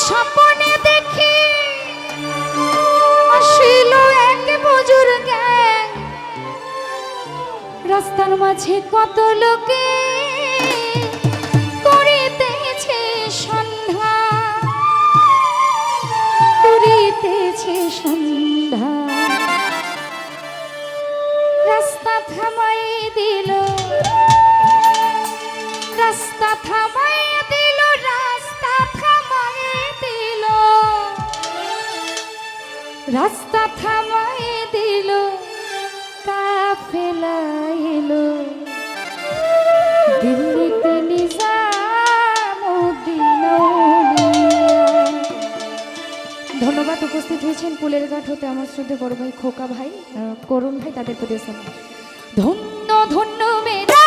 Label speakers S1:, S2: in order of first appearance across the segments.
S1: স্বপ্নে দেখি আসিল এক রাস্তার মাঝে কত লোকে রাস্তা থামায় দিল কাফেলা এলো দিল্লিতে ধন্যবাদ, উপস্থিত হয়েছেন পুলের গাঠ হতে আমার শ্রদ্ধে বড় ভাই খোকা ভাই করুণ ভাই, তাদের প্রতি ধন্য ধন্য মেয়েরা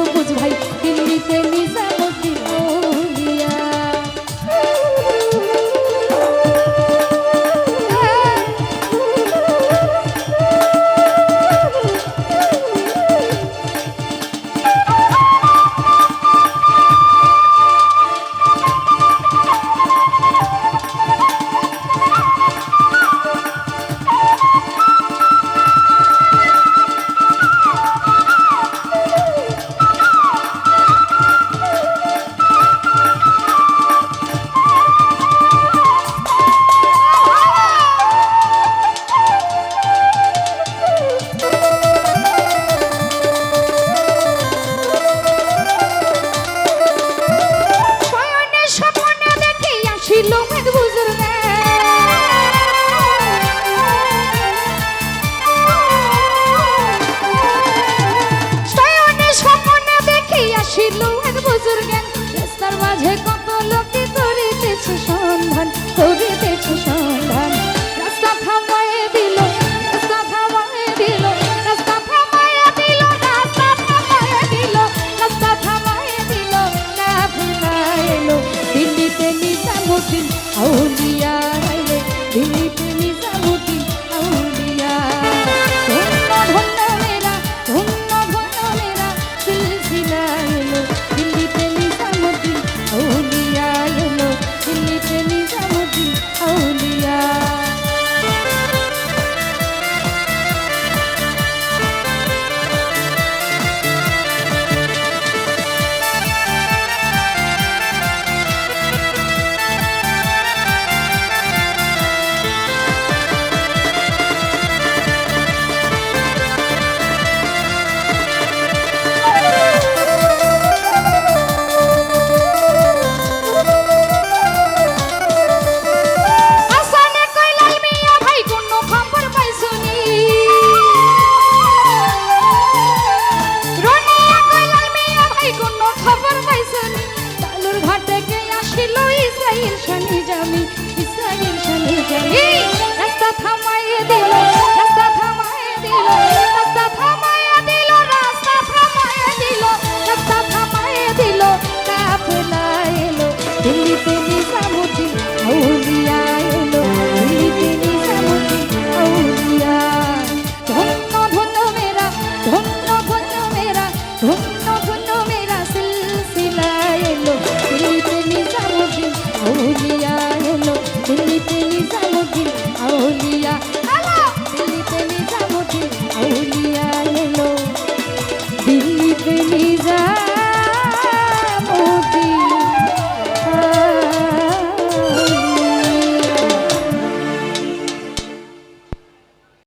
S1: সবুজ ভাই।